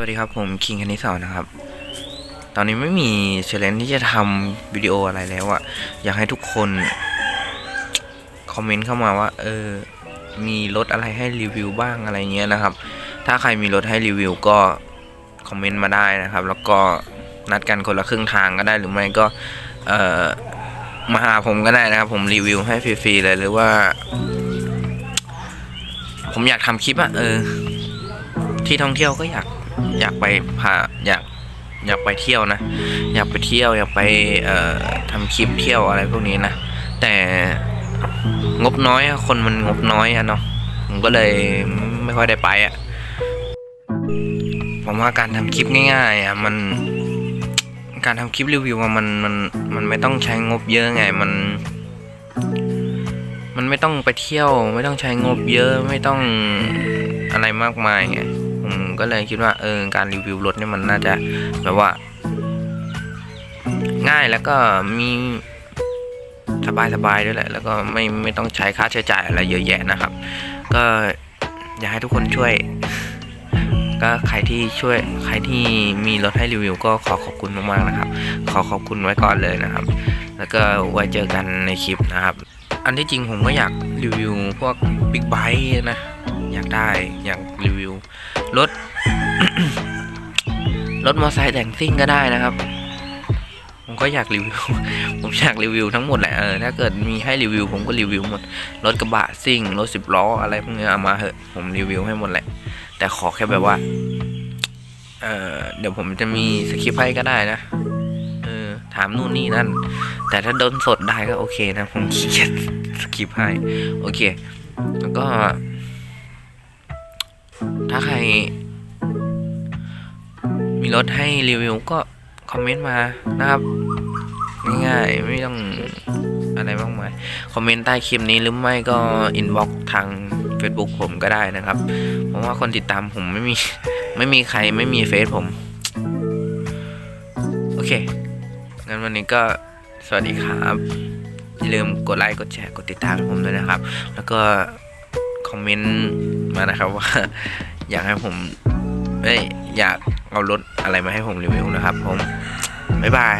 วัสดีครับผมคิงคณิสอนนะครับ ตอนนี้ไม่มีเชลเลนที่จะทำวิดีโออะไรแล้วอะอยากให้ทุกคน คอมเมนต์เข้ามาว่า เออ มีรถอะไรให้รีวิวบ้างอะไรเงี้ยนะครับ ถ้าใครมีรถให้รีวิวก็ คอมเมนต์มาได้นะครับ แล้วก็นัดกันคนละครึ่งทางก็ได้หรือไม่ก็ เออมาหาผมก็ได้นะครับ ผมรีวิวให้ฟรีๆเลยหรือว่า ผมอยากทำคลิปอะเออ ที่ท่องเที่ยวก็อยาก อยากไปพาอยากอยากไปเที่ยวนะ อยากไปเที่ยวอยากไปเอ่อทำคลิปเที่ยวอะไรพวกนี้นะ แต่งบน้อยคนมันงบน้อยอะเนาะผมก็เลยไม่ค่อยได้ไปอะผมว่าการทำคลิปง่ายๆอะมันการทำคลิปรีวิวมันมันมันไม่ต้องใช้งบเยอะไงมันมันไม่ต้องไปเที่ยว ไม่ต้องใช้งบเยอะไม่ต้องอะไรมากมายไง ผมก็เลยคิดว่าเออการรีวิวรถเนี่ยมันน่าจะแบบว่า ง่ายแล้วก็มีสบายสบายๆด้วยแหละ แล้วก็ไม่ไม่ต้องใช้ค่าใช้จ่ายอะไรเยอะแยะนะครับ ก็อยากให้ทุกคนช่วย ก็ใครที่ช่วยใครที่มีรถให้รีวิว ก็ขอขอบคุณมากๆนะครับ ขอขอบคุณไว้ก่อนเลยนะครับ แล้วก็ไว้เจอกันในคลิปนะครับ อันที่จริงผมก็อยากรีวิวพวกบิ๊กไบค์นะ อยากได้อยากรีวิวรถ รถมอเตอร์ไซค์แต่งซิ่งก็ได้นะครับ ผมก็อยากรีวิว ผมอยากรีวิวทั้งหมดแหละเออถ้าเกิดมีให้รีวิว ผมก็รีวิวหมดรถกระบะซิ่งรถสิบล้ออะไรพวกนี้เอามาเหอะผมรีวิวให้หมดแหละ แต่ขอแค่แบบว่าเออเดี๋ยวผมจะมีสคริปต์ให้ก็ได้นะเออถามนู่นนี่นั่น แต่ถ้าโดนสดได้ก็โอเคนะ ผมเกียจสคริปต์ให้ โอเค แล้วก็ ถ้าใคร มีรถให้รีวิวก็คอมเมนต์มานะครับง่ายๆไม่ต้องอะไรมากมายคอมเมนต์ใต้คลิปนี้หรือไม่ก็อินบ็อกทาง Facebook ผมก็ได้นะครับ เพราะว่าคนติดตามผมไม่มี ไม่มีใครไม่มีเฟซผม โอเค งั้นวันนี้ก็สวัสดีครับ อย่าลืมกดไลค์ กดแชร์ กดติดตามผมด้วยนะครับ แล้วก็คอมเมนต์ มานะครับว่าอยากให้ผมเอ้ยอยากเอารถอะไรมาให้ผมรีวิวนะครับ ผมบ๊ายบาย